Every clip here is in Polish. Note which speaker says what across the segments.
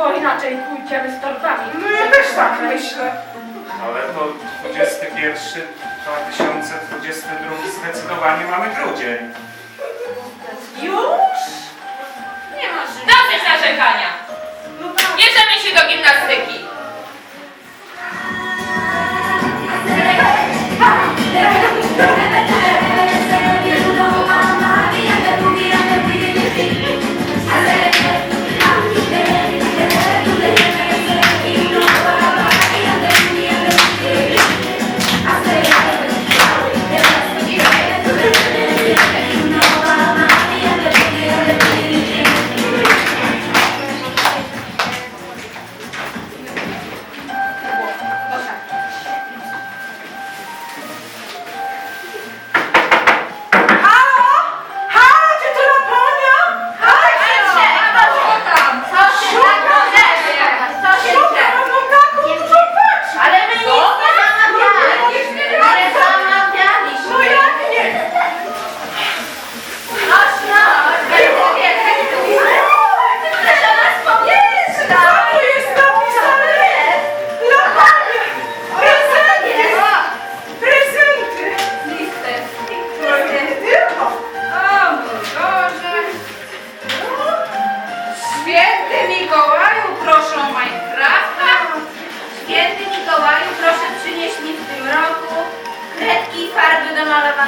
Speaker 1: bo inaczej pójdziemy z torbami.
Speaker 2: No ja też tak myślę.
Speaker 3: Ale to 21, 2022 zdecydowanie mamy grudzień.
Speaker 1: Już? Nie życia.
Speaker 4: Dosyć narzekania!
Speaker 1: No tak.
Speaker 4: Bierzemy się do gimnastyki!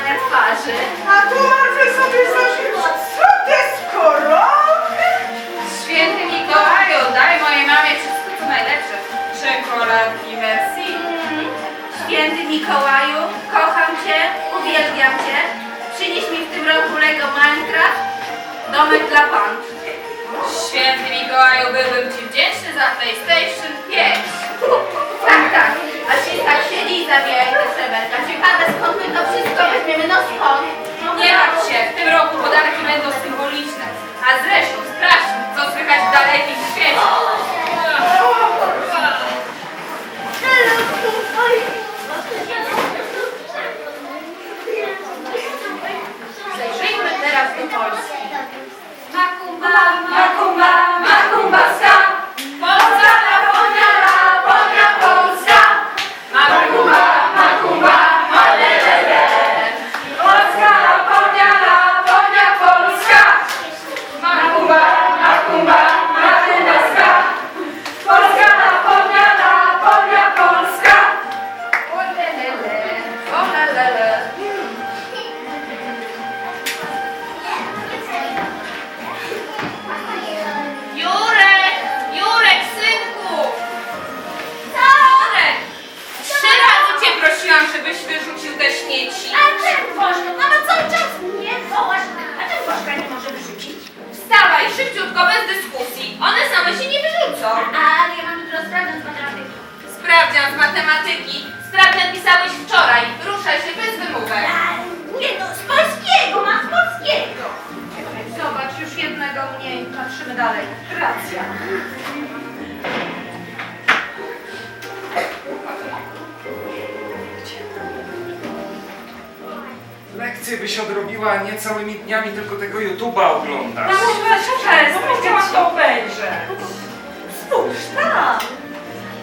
Speaker 5: Twarzy.
Speaker 2: A tu Marcel sobie zażyczył. Co te skorupy?
Speaker 4: Święty Mikołaju, daj mojej mamie wszystko co najlepsze. Czekoladki Merci.
Speaker 5: Mm. Święty Mikołaju, kocham Cię, uwielbiam Cię. Przynieś mi w tym roku Lego Minecraft, domek dla pan.
Speaker 4: Święty Mikołaju, byłbym Ci wdzięczny za PlayStation 5.
Speaker 5: A się tak siedzi i zabija te sreberka. Ciekawe skąd my to wszystko weźmiemy, no skąd?
Speaker 4: Nie martw się, w tym roku podarki będą symboliczne. A zresztą sprawdźmy, co słychać w dalekim świecie. Szybciutko, bez dyskusji. One same się nie wyrzucą.
Speaker 5: Ale ja mam jutro sprawdzian z matematyki.
Speaker 4: Sprawdzian z matematyki. Sprawdzian pisałeś wczoraj. Ruszaj się bez wymówek.
Speaker 5: Nie no, z polskiego, mam z polskiego.
Speaker 1: Zobacz, już jednego mniej. Patrzymy dalej. Racja.
Speaker 3: Lekcje byś odrobiła nie całymi dniami, tylko tego YouTube'a oglądasz.
Speaker 1: Mamo, proszę, bo powiedziałam to obejrzę. Spójrz tam.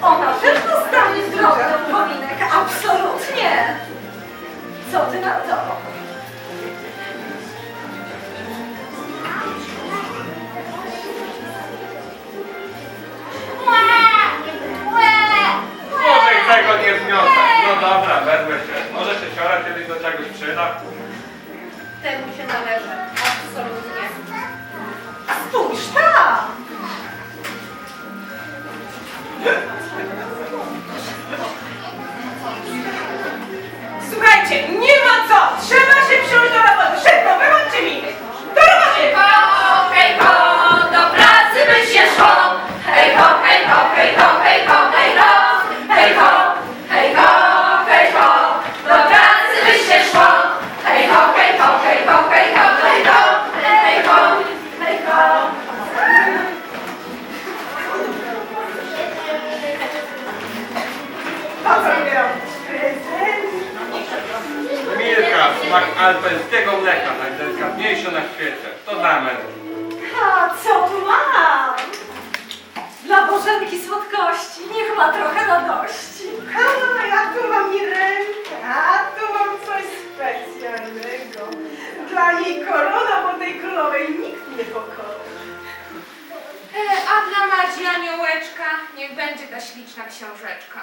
Speaker 1: Ona też dostanie zdrowe powinek. Absolutnie. Co ty na to?
Speaker 3: Może tego nie wniosek. No dobra, wezmę się. Może się siora kiedyś do czegoś przyda.
Speaker 5: Temu się należy.
Speaker 1: Słodkości, niech ma trochę radości.
Speaker 2: A, ja tu mam Irenkę, a tu mam coś specjalnego. Dla niej korona, bo tej królowej nikt nie pokona.
Speaker 5: E, a dla Madzi Aniołeczka niech będzie ta śliczna książeczka.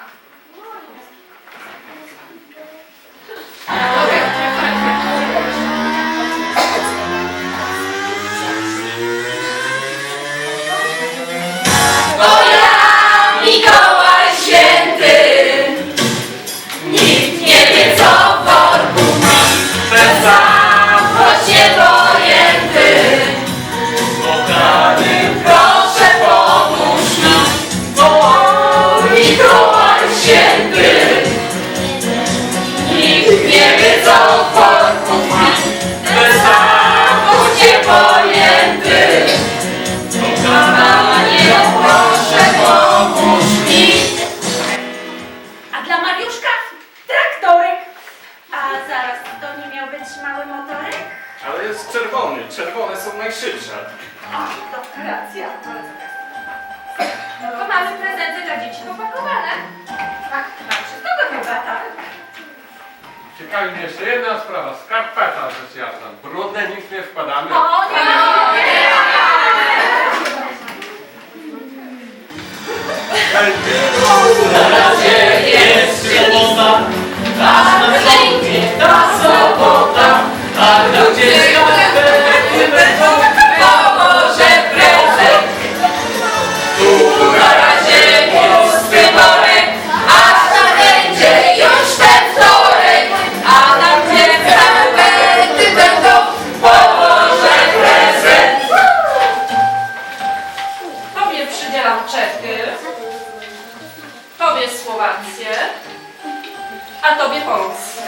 Speaker 6: A Tobie Polskę.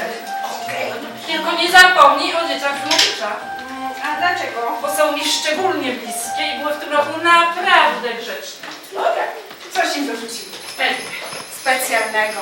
Speaker 6: Tylko nie zapomnij o dzieciach z Motycza,
Speaker 2: A dlaczego?
Speaker 6: bo są mi szczególnie bliskie i były w tym roku naprawdę grzeczne.
Speaker 2: Dobra, coś im dorzucili.
Speaker 6: Pewnie.
Speaker 5: Specjalnego.